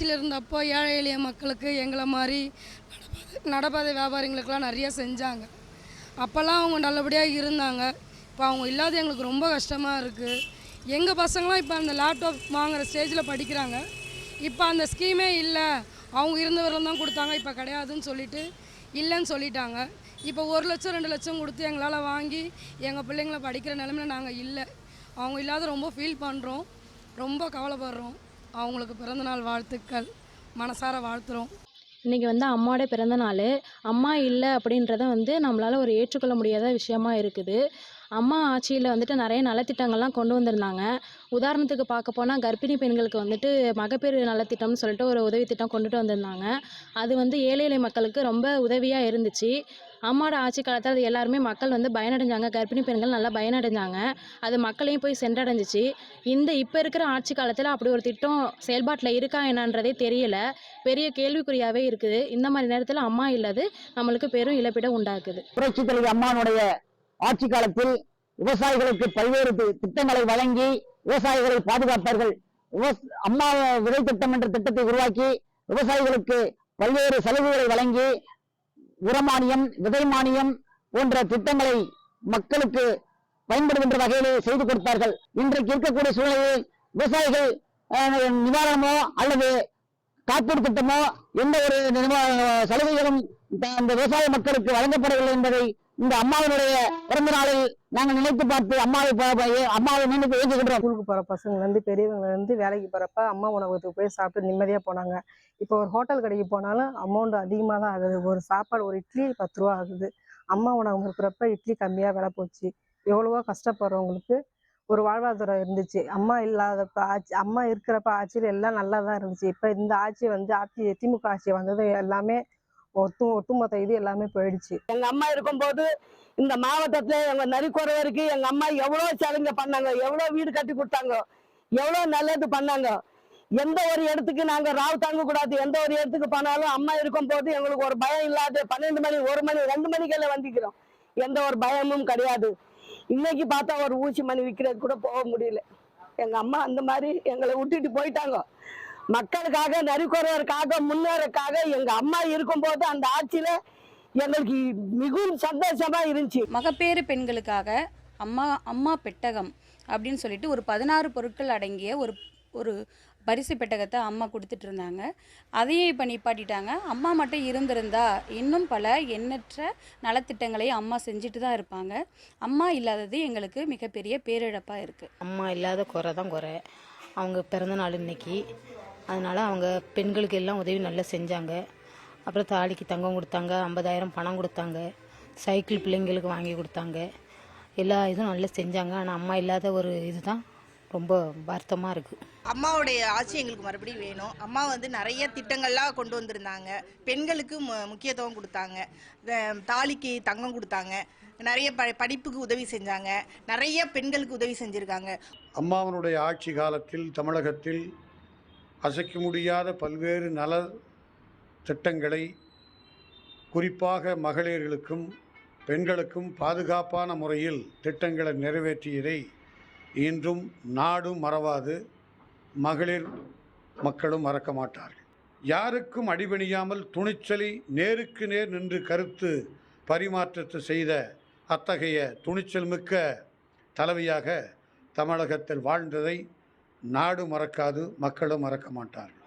ஆட்சியில் இருந்தப்போ ஏழை எளிய மக்களுக்கு எங்களை மாதிரி நடப்பாதை வியாபாரிங்களுக்கெல்லாம் நிறைய செஞ்சாங்க. அப்போல்லாம் அவங்க நல்லபடியாக இருந்தாங்க. இப்போ அவங்க இல்லாத எங்களுக்கு ரொம்ப கஷ்டமாக இருக்குது எங்கள் பசங்களாம் இப்போ அந்த லேப்டாப் வாங்குகிற ஸ்டேஜில் படிக்கிறாங்க. இப்போ அந்த ஸ்கீமே இல்லை. அவங்க இருந்தவர்கள் தான் கொடுத்தாங்க. இப்போ கிடையாதுன்னு சொல்லிட்டு இல்லைன்னு சொல்லிட்டாங்க. இப்போ ஒரு லட்சம் ரெண்டு லட்சம் கொடுத்து எங்களால் வாங்கி எங்கள் பிள்ளைங்கள படிக்கிற நிலமையில நாங்கள் இல்லை. அவங்க இல்லாத ரொம்ப ஃபீல் பண்ணுறோம் ரொம்ப கவலைப்படுறோம். அவங்களுக்கு பிறந்தநாள் வாழ்த்துக்கள். மனசார வாழ்த்துறோம். இன்றைக்கி வந்து அம்மாவோட பிறந்த நாள் அம்மா இல்லை அப்படின்றத வந்து நம்மளால் ஒரு ஏற்றுக்கொள்ள முடியாத விஷயமா இருக்குது. அம்மா ஆட்சியில் வந்துட்டு நிறைய நலத்திட்டங்கள்லாம் கொண்டு வந்திருந்தாங்க. உதாரணத்துக்கு பார்க்க போனால் கர்ப்பிணி பெண்களுக்கு வந்துட்டு மகப்பேறு நலத்திட்டம்னு சொல்லிட்டு ஒரு உதவி திட்டம் கொண்டுட்டு வந்திருந்தாங்க. அது வந்து ஏழை எளிய மக்களுக்கு ரொம்ப உதவியாக இருந்துச்சு. அம்மாவோட ஆட்சி காலத்தில் அது எல்லாருமே மக்கள் வந்து பயனடைஞ்சாங்க. கர்ப்பிணி பெண்கள் நல்லா பயனடைஞ்சாங்க. அது மக்களையும் போய் சென்றடைஞ்சிச்சு. இந்த இப்போ இருக்கிற ஆட்சி காலத்தில் அப்படி ஒரு திட்டம் செயல்பாட்டில் இருக்கா என்னன்றதே தெரியல. பெரிய கேள்விக்குறியாகவே இருக்குது. இந்த மாதிரி நேரத்தில் அம்மா இல்லாது நம்மளுக்கு பெரும் இழப்பீடை உண்டாக்குது. புரட்சி தலைவி அம்மானுடைய ஆட்சி காலத்தில் விவசாயிகளுக்கு பல்வேறு திட்டங்களை வழங்கி விவசாயிகளை பாதுகாத்தார்கள் அம்மா விதை திட்டம் என்ற திட்டத்தை உருவாக்கி விவசாயிகளுக்கு பல்வேறு சலுகைகளை வழங்கி உரமானியம் விதை மானியம் போன்ற திட்டங்களை மக்களுக்கு பயன்படுகின்ற வகையிலே செய்து கொடுத்தார்கள். இன்றைக்கு இருக்கக்கூடிய சூழ்நிலையில் விவசாயிகள் நிவாரணமோ அல்லது காப்பீடு திட்டமோ எந்த ஒரு நிர்வா- சலுகைகளும் அந்த இந்த விவசாய மக்களுக்கு வழங்கப்படவில்லை என்பதை இந்த அம்மாவினுடைய பிறந்த நாளில் நாங்கள் நினைத்து பார்த்து அம்மாவை அம்மாவை நினைத்து ஏற்றுக்கிட்டோம் ஸ்கூலுக்கு போகிற பசங்கள்லேருந்து பெரியவங்கலேருந்து வேலைக்கு போகிறப்ப அம்மா உணவகத்துக்கு போய் சாப்பிட்டு நிம்மதியாக போனாங்க. இப்போ ஒரு ஹோட்டல் கடைக்கு போனாலும் அமௌண்ட் அதிகமாக தான் ஆகுது. ஒரு சாப்பாடு ஒரு இட்லி பத்து ரூபா ஆகுது. அம்மா உணவகம் இருக்கிறப்ப இட்லி கம்மியாக விலை போச்சு. எவ்வளவோ கஷ்டப்படுறவங்களுக்கு ஒரு வாழ்வாதாரம் இருந்துச்சு. அம்மா இல்லாதப்ப ஆட்சி அம்மா இருக்கிறப்ப ஆட்சியில் எல்லாம் நல்லா தான் இருந்துச்சு. இப்போ இந்த ஆட்சி வந்து அதி திமுக ஆட்சி வந்தது எல்லாமே ஒட்டுமொத்த இது எல்லாமே போயிடுச்சு. எங்க அம்மா இருக்கும்போது இந்த மாவட்டத்துல எங்க நரிக்குறவருக்கு எங்க அம்மா எவ்வளவு சேவைங்க பண்ணாங்க எவ்வளவு வீடு கட்டி கொடுத்தாங்க எவ்வளவு நல்லது பண்ணாங்க. எந்த ஒரு இடத்துக்கு நாங்க ராவ் தாங்க கூடாது எந்த ஒரு இடத்துக்கு போனாலும் அம்மா இருக்கும் போது எங்களுக்கு ஒரு பயம் இல்லாத பன்னெண்டு மணி ஒரு மணி ரெண்டு மணிக்கெல்லாம் வந்திக்கிறோம். எந்த ஒரு பயமும் கிடையாது. இன்னைக்கு பார்த்தா ஒரு ஊசி மணி விற்கிறது கூட போக முடியல. எங்க அம்மா அந்த மாதிரி எங்களை விட்டுட்டு போயிட்டாங்க. மக்களுக்காக நரிக்குறவருக்காக முன்னேறக்காக எங்க அம்மா இருக்கும்போது அந்த ஆட்சியில எங்களுக்கு மிகவும் சந்தோஷமா இருந்துச்சு. மகப்பேறு பெண்களுக்காக அம்மா அம்மா பெட்டகம் அப்படின்னு சொல்லிட்டு ஒரு பதினாறு பொருட்கள் அடங்கிய ஒரு ஒரு பரிசு பெட்டகத்தை அம்மா கொடுத்துட்டு இருந்தாங்க. அதையும் இப்போ நிப்பாட்டிட்டாங்க. அம்மா மட்டும் இருந்திருந்தா இன்னும் பல எண்ணற்ற நலத்திட்டங்களை அம்மா செஞ்சுட்டு தான் இருப்பாங்க. அம்மா இல்லாதது எங்களுக்கு மிகப்பெரிய பேரிழப்பாக இருக்குது அம்மா இல்லாத குறை தான் குறை. அவங்க பிறந்த நாள் இன்னைக்கு அதனால் அவங்க பெண்களுக்கு எல்லாம் உதவி நல்லா செஞ்சாங்க. அப்புறம் தாலிக்கு தங்கம் கொடுத்தாங்க ஐம்பதாயிரம் பணம் கொடுத்தாங்க சைக்கிள் பிள்ளைங்களுக்கு வாங்கி கொடுத்தாங்க. எல்லா இதுவும் நல்லா செஞ்சாங்க. ஆனால் அம்மா இல்லாத ஒரு இதுதான் ரொம்ப வருத்தமாக இருக்குது அம்மாவுடைய ஆட்சி எங்களுக்கு மறுபடியும் வேணும். அம்மா வந்து நிறைய திட்டங்கள்லாம் கொண்டு வந்திருந்தாங்க. பெண்களுக்கு மு- முக்கியத்துவம் கொடுத்தாங்க. தாலிக்கு தங்கம் கொடுத்தாங்க. நிறைய ப படிப்புக்கு உதவி செஞ்சாங்க. நிறைய பெண்களுக்கு உதவி செஞ்சுருக்காங்க. அம்மாவனுடைய ஆட்சி காலத்தில் தமிழகத்தில் அசைக்க முடியாத பல்வேறு நல திட்டங்களை குறிப்பாக மகளிர்களுக்கும் பெண்களுக்கும் பாதுகாப்பான முறையில் திட்டங்களை நிறைவேற்றியதை இன்றும் நாடும் மறவாது. மகளிர் மக்களும் மறக்க மாட்டார்கள். யாருக்கும் அடிபணியாமல் துணிச்சலை நேருக்கு நேர் நின்று கருத்து பரிமாற்றத்தை செய்த அத்தகைய துணிச்சல் மிக்க தலைவியாக தமிழகத்தில் வாழ்ந்ததை நாடு மறக்காது மக்களும் மறக்க மாட்டார்கள்.